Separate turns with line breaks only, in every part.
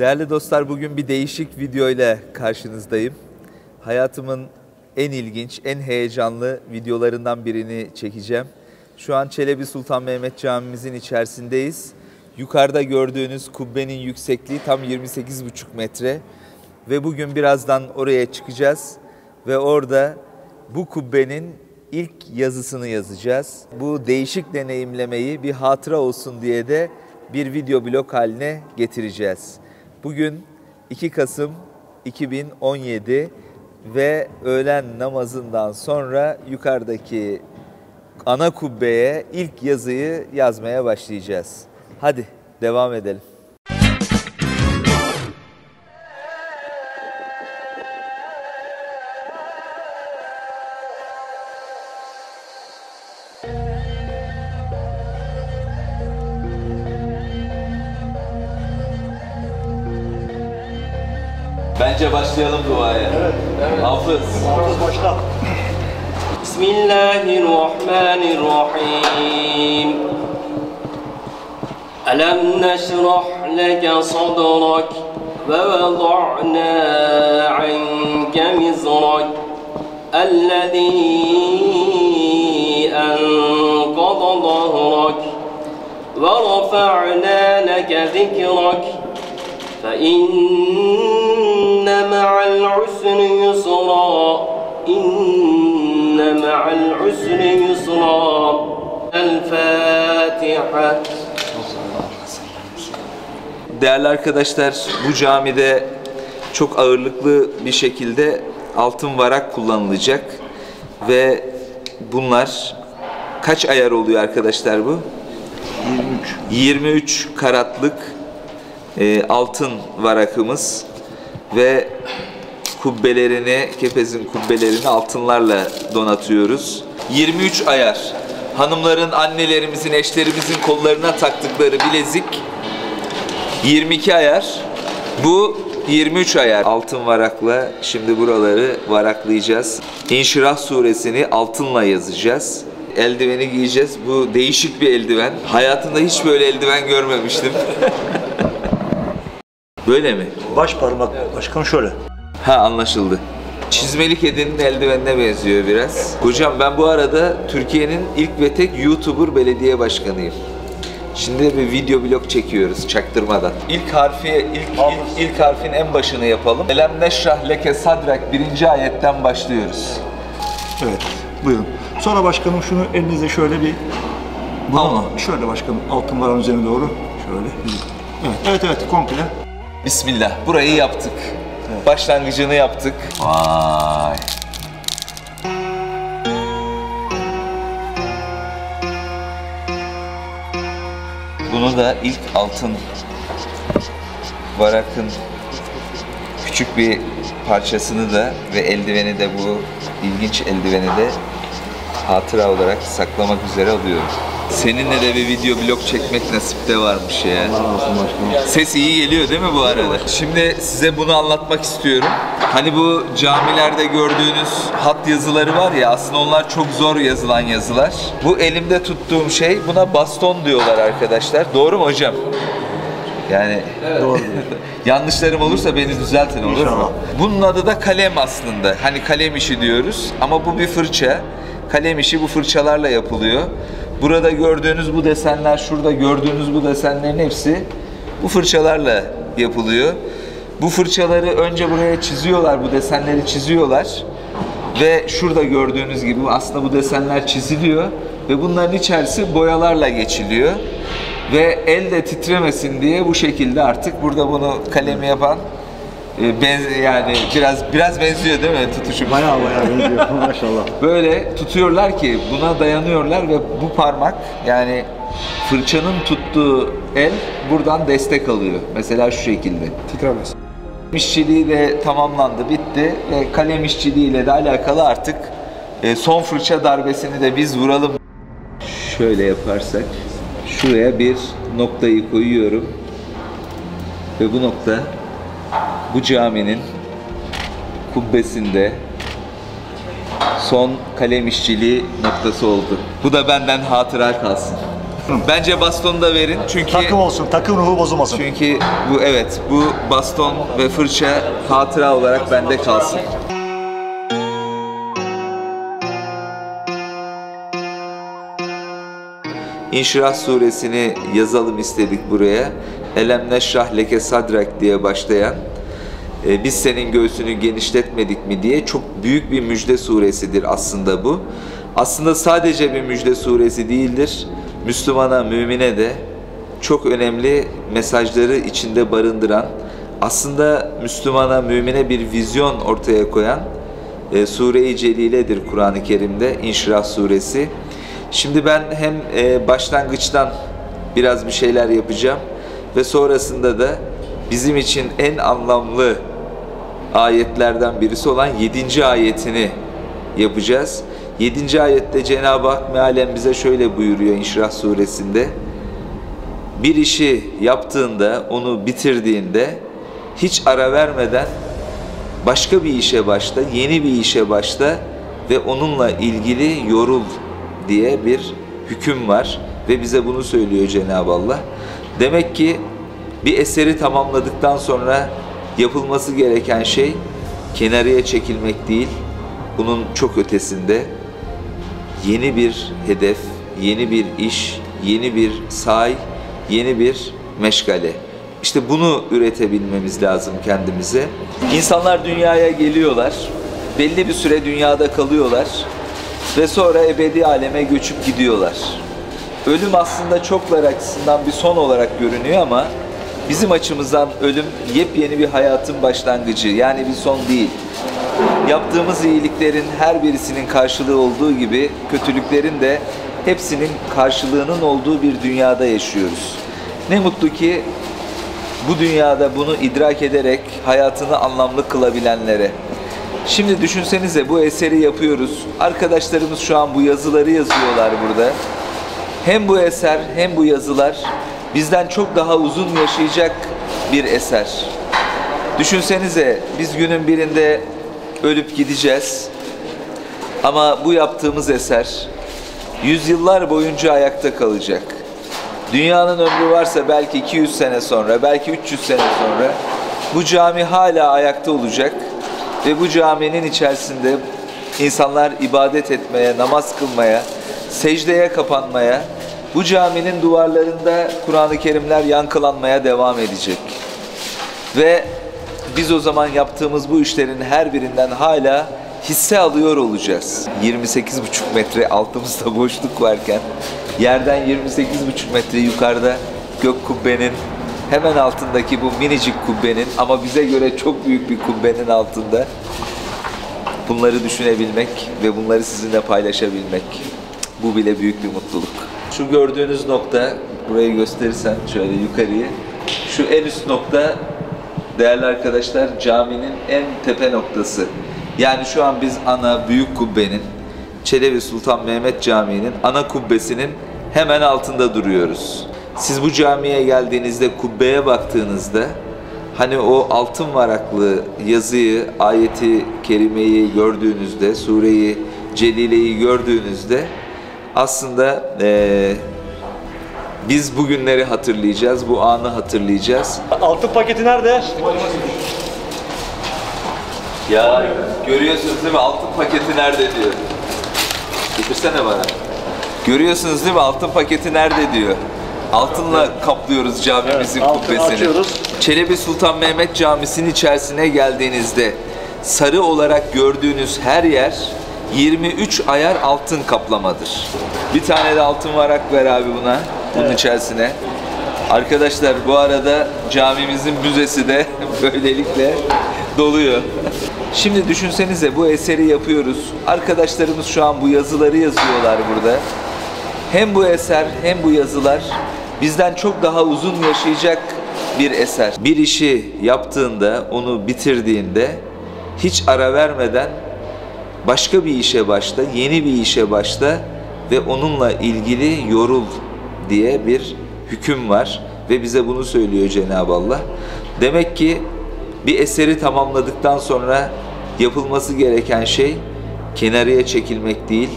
Değerli dostlar bugün bir değişik video ile karşınızdayım. Hayatımın en ilginç, en heyecanlı videolarından birini çekeceğim. Şu an Çelebi Sultan Mehmet Camimizin içerisindeyiz. Yukarıda gördüğünüz kubbenin yüksekliği tam 28,5 metre. Ve bugün birazdan oraya çıkacağız. Ve orada bu kubbenin ilk yazısını yazacağız. Bu değişik deneyimlemeyi bir hatıra olsun diye de bir video blog haline getireceğiz. Bugün 2 Kasım 2017 ve öğlen namazından sonra yukarıdaki ana kubbeye ilk yazıyı yazmaya başlayacağız. Hadi devam edelim. Bence başlayalım duaya. Hafız.
Hafız başla.
Bismillahirrahmanirrahim. Alam neşrah leke sadrak ve veza'na anke mizrak الذي أنقض ظهرك ورفعنا لك ذكرك فإن مع العسر يسرا إن مع العسر يسرا الفاتحة
Değerli arkadaşlar bu camide çok ağırlıklı bir şekilde altın varak kullanılacak ve bunlar kaç ayar oluyor arkadaşlar bu? 23. 23 karatlık e, altın varakımız ve kubbelerini, kepezin kubbelerini altınlarla donatıyoruz. 23 ayar. Hanımların, annelerimizin, eşlerimizin kollarına taktıkları bilezik 22 ayar. Bu 23 ayar. Altın varakla şimdi buraları varaklayacağız. İnşirah suresini altınla yazacağız. Eldiveni giyeceğiz. Bu değişik bir eldiven. Hayatımda hiç böyle eldiven görmemiştim. böyle mi?
Baş parmak başkan şöyle.
Ha anlaşıldı. Çizmeli kedinin eldivenine benziyor biraz. Hocam ben bu arada Türkiye'nin ilk ve tek YouTuber belediye başkanıyım. Şimdi bir video blog çekiyoruz çaktırmadan. İlk harfi, ilk, ilk, ilk harfin en başını yapalım. Elem neşrah leke sadrak birinci ayetten başlıyoruz.
Evet. Buyurun. Sonra başkanım şunu elinize şöyle bir
Tamam.
şöyle başkanım altın varan üzerine doğru şöyle. Evet. Evet evet komple.
Bismillah. Burayı yaptık. Başlangıcını yaptık. Vay. Bunu da ilk altın varakın küçük bir parçasını da ve eldiveni de bu ilginç eldiveni de hatıra olarak saklamak üzere alıyorum. Seninle de bir video blog çekmek nasipte varmış ya. Ses iyi geliyor değil mi bu arada? Şimdi size bunu anlatmak istiyorum. Hani bu camilerde gördüğünüz hat yazıları var ya aslında onlar çok zor yazılan yazılar. Bu elimde tuttuğum şey buna baston diyorlar arkadaşlar. Doğru mu hocam? Yani
Doğru.
yanlışlarım olursa beni düzeltin olur mu? Bunun adı da kalem aslında. Hani kalem işi diyoruz ama bu bir fırça. Kalem işi bu fırçalarla yapılıyor. Burada gördüğünüz bu desenler, şurada gördüğünüz bu desenlerin hepsi bu fırçalarla yapılıyor. Bu fırçaları önce buraya çiziyorlar, bu desenleri çiziyorlar. Ve şurada gördüğünüz gibi aslında bu desenler çiziliyor ve bunların içerisi boyalarla geçiliyor. Ve el de titremesin diye bu şekilde artık burada bunu kalemi yapan e, benz yani biraz biraz benziyor değil mi tutuşum?
Bayağı bayağı benziyor maşallah.
Böyle tutuyorlar ki buna dayanıyorlar ve bu parmak yani fırçanın tuttuğu el buradan destek alıyor. Mesela şu şekilde.
Titremez.
İşçiliği de tamamlandı, bitti ve kalem işçiliğiyle de alakalı artık e, son fırça darbesini de biz vuralım. Şöyle yaparsak şuraya bir noktayı koyuyorum ve bu nokta bu caminin kubbesinde son kalem işçiliği noktası oldu. Bu da benden hatıra kalsın. Bence bastonu da verin çünkü
Takım olsun, takım ruhu bozulmasın.
çünkü bu evet bu baston ve fırça hatıra olarak bende kalsın. İnşirah suresini yazalım istedik buraya. Elem neşrah leke sadrak diye başlayan e, biz senin göğsünü genişletmedik mi diye çok büyük bir müjde suresidir aslında bu. Aslında sadece bir müjde suresi değildir. Müslümana, mümine de çok önemli mesajları içinde barındıran, aslında Müslümana, mümine bir vizyon ortaya koyan e, Sure-i Celile'dir Kur'an-ı Kerim'de İnşirah suresi. Şimdi ben hem e, başlangıçtan biraz bir şeyler yapacağım ve sonrasında da bizim için en anlamlı ayetlerden birisi olan 7. ayetini yapacağız. 7. ayette Cenab-ı Hak mealen bize şöyle buyuruyor İnşirah suresinde. Bir işi yaptığında, onu bitirdiğinde hiç ara vermeden başka bir işe başla, yeni bir işe başla ve onunla ilgili yorul diye bir hüküm var ve bize bunu söylüyor Cenab-ı Allah. Demek ki bir eseri tamamladıktan sonra yapılması gereken şey kenarıya çekilmek değil, bunun çok ötesinde yeni bir hedef, yeni bir iş, yeni bir say, yeni bir meşgale. İşte bunu üretebilmemiz lazım kendimize. İnsanlar dünyaya geliyorlar, belli bir süre dünyada kalıyorlar ve sonra ebedi aleme göçüp gidiyorlar. Ölüm aslında çoklar açısından bir son olarak görünüyor ama bizim açımızdan ölüm yepyeni bir hayatın başlangıcı yani bir son değil. Yaptığımız iyiliklerin her birisinin karşılığı olduğu gibi kötülüklerin de hepsinin karşılığının olduğu bir dünyada yaşıyoruz. Ne mutlu ki bu dünyada bunu idrak ederek hayatını anlamlı kılabilenlere. Şimdi düşünsenize bu eseri yapıyoruz. Arkadaşlarımız şu an bu yazıları yazıyorlar burada. Hem bu eser hem bu yazılar bizden çok daha uzun yaşayacak bir eser. Düşünsenize biz günün birinde ölüp gideceğiz. Ama bu yaptığımız eser yüzyıllar boyunca ayakta kalacak. Dünyanın ömrü varsa belki 200 sene sonra, belki 300 sene sonra bu cami hala ayakta olacak ve bu caminin içerisinde insanlar ibadet etmeye, namaz kılmaya, secdeye kapanmaya, bu caminin duvarlarında Kur'an-ı Kerimler yankılanmaya devam edecek. Ve biz o zaman yaptığımız bu işlerin her birinden hala hisse alıyor olacağız. 28,5 metre altımızda boşluk varken yerden 28,5 metre yukarıda gök kubbenin hemen altındaki bu minicik kubbenin ama bize göre çok büyük bir kubbenin altında bunları düşünebilmek ve bunları sizinle paylaşabilmek bu bile büyük bir mutluluk. Şu gördüğünüz nokta burayı gösterirsen şöyle yukarıyı şu en üst nokta değerli arkadaşlar caminin en tepe noktası. Yani şu an biz ana büyük kubbenin Çelebi Sultan Mehmet Camii'nin ana kubbesinin hemen altında duruyoruz. Siz bu camiye geldiğinizde kubbeye baktığınızda hani o altın varaklı yazıyı, ayeti kerimeyi gördüğünüzde, sureyi Celile'yi gördüğünüzde aslında eee, biz bugünleri hatırlayacağız, bu anı hatırlayacağız.
Altın paketi nerede?
Ya görüyorsunuz değil mi altın paketi nerede diyor. Getirsene bana. Görüyorsunuz değil mi altın paketi nerede diyor. Altınla kaplıyoruz camimizin
Evet,
kubbesini.
açıyoruz.
Çelebi Sultan Mehmet Camisi'nin içerisine geldiğinizde sarı olarak gördüğünüz her yer 23 ayar altın kaplamadır. Bir tane de altın varak ver abi buna, bunun içerisine. Arkadaşlar bu arada camimizin müzesi de böylelikle doluyor. Şimdi düşünsenize bu eseri yapıyoruz. Arkadaşlarımız şu an bu yazıları yazıyorlar burada. Hem bu eser hem bu yazılar bizden çok daha uzun yaşayacak bir eser. Bir işi yaptığında, onu bitirdiğinde hiç ara vermeden başka bir işe başla, yeni bir işe başla ve onunla ilgili yorul diye bir hüküm var ve bize bunu söylüyor Cenab-ı Allah. Demek ki bir eseri tamamladıktan sonra yapılması gereken şey kenarıya çekilmek değil,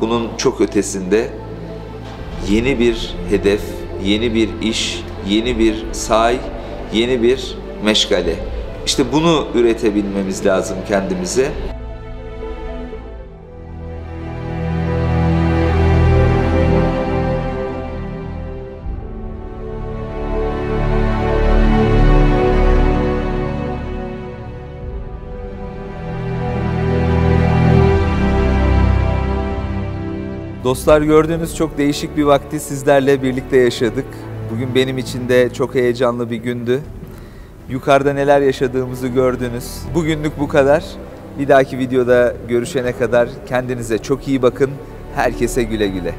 bunun çok ötesinde yeni bir hedef, yeni bir iş, yeni bir say, yeni bir meşgale. İşte bunu üretebilmemiz lazım kendimize. Dostlar gördüğünüz çok değişik bir vakti sizlerle birlikte yaşadık. Bugün benim için de çok heyecanlı bir gündü. Yukarıda neler yaşadığımızı gördünüz. Bugünlük bu kadar. Bir dahaki videoda görüşene kadar kendinize çok iyi bakın. Herkese güle güle.